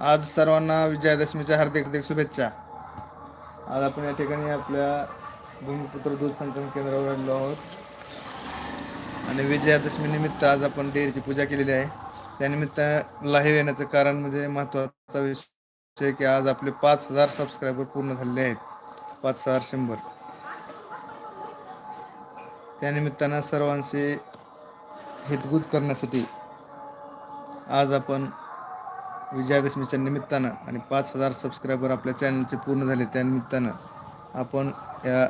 आज सर्वांना विजयादशमीच्या हार्दिक हार्दिक शुभेच्छा. आज आपण या ठिकाणी आपल्या भूमिपुत्र दूध संकलन केंद्रावर आलेलो आहोत. आणि विजयादशमी निमित्त आज आपण डेअरीची पूजा केलेली आहे. त्यानिमित्त लाईव्ह येण्याचं कारण म्हणजे महत्त्वाचा विषय की आज आपले पाच हजार सबस्क्रायबर पूर्ण झालेले आहेत. पाच हजार शंभर. त्यानिमित्तानं सर्वांशी हितगुज करण्यासाठी आज आपण विजयादशमीच्या निमित्तानं आणि पाच हजार सबस्क्रायबर आपल्या चॅनलचे पूर्ण झाले त्यानिमित्तानं आपण या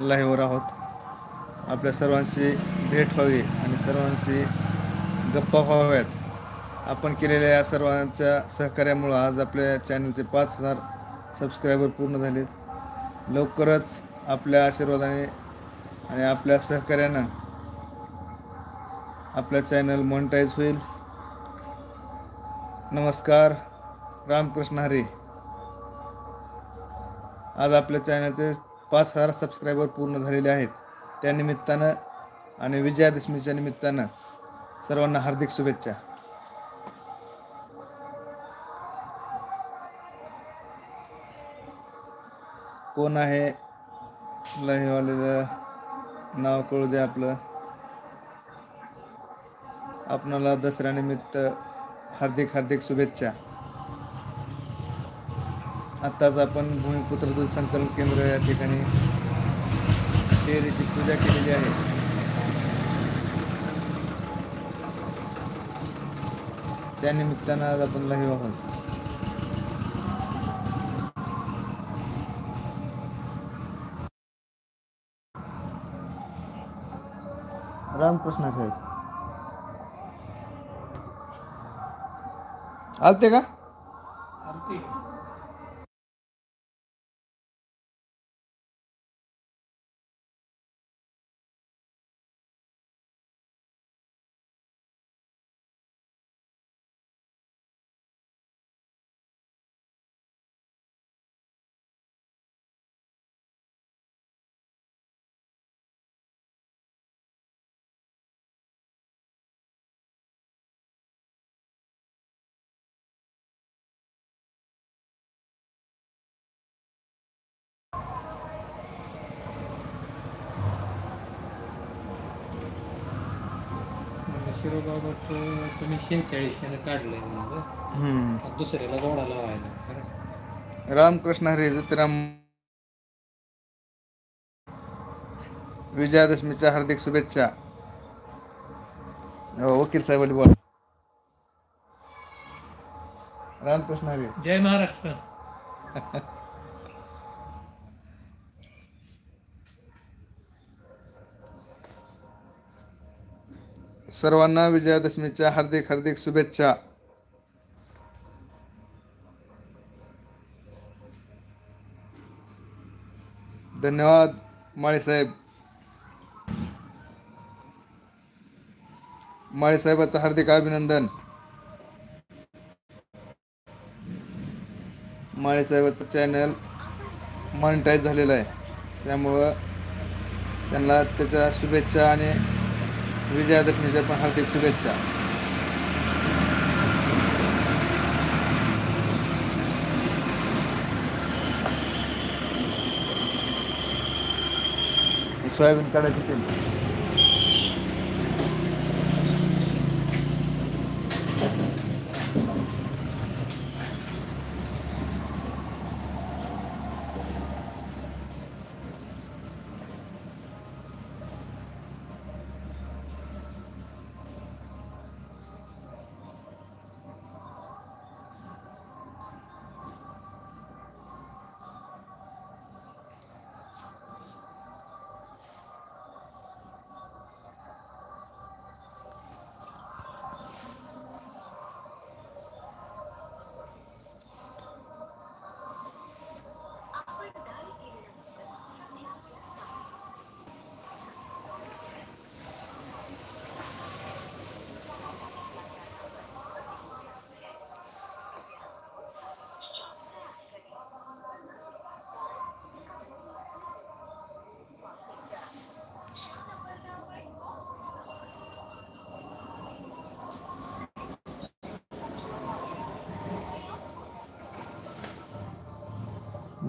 लाईव्हवर आहोत. आपल्या सर्वांशी भेट व्हावी आणि सर्वांशी गप्पा व्हाव्यात. आपण केलेल्या या सर्वांच्या सहकार्यामुळं आज आपल्या चॅनलचे पाच हजार सबस्क्रायबर पूर्ण झाले लवकरच आपल्या आशीर्वादाने आणि आपल्या सहकार्यानं आपल्या चॅनल मॉनिटाईज होईल. नमस्कार रामकृष्ण हरी. आज आपल्या चॅनलचे पाच हजार सबस्क्रायबर पूर्ण झालेले आहेत. त्यानिमित्तानं आणि विजयादशमीच्या निमित्तानं सर्वांना हार्दिक शुभेच्छा. कोण आहे? लहीवालेलं नाव कळू दे आपलं. आपणाला दसऱ्यानिमित्त हार्दिक हार्दिक शुभेच्छा. आत्ताच आपण भूमिपुत्र दूध संकलन केंद्र या ठिकाणी डेअरीची पूजा केलेली आहे. त्यानिमित्तानं आज आपण लाईव्ह आहोत. रामकृष्ण साहेब. आलते का? शिरोबाबाचं तुम्ही शेहेचाळीसशेनं काढलंय मग. दुसऱ्याला जोडा लावायला. रामकृष्ण हरी जतिराम विजयादशमीच्या हार्दिक शुभेच्छा. हो वकील साहेब बोल. रामकृष्ण हरी. जय महाराष्ट्र. सर्वांना विजयादशमीच्या हार्दिक हार्दिक शुभेच्छा. धन्यवाद माळेसाहेब माळेसाहेबाचं हार्दिक अभिनंदन. माळेसाहेबाचं चॅनल मॉनिटाईज झालेलं आहे. त्यामुळं त्यांना त्याच्या शुभेच्छा आणि विजयादशमीच्या पण हार्दिक शुभेच्छा. सोयाबीन काढायची असेल.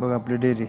बघ आपली डेअरी.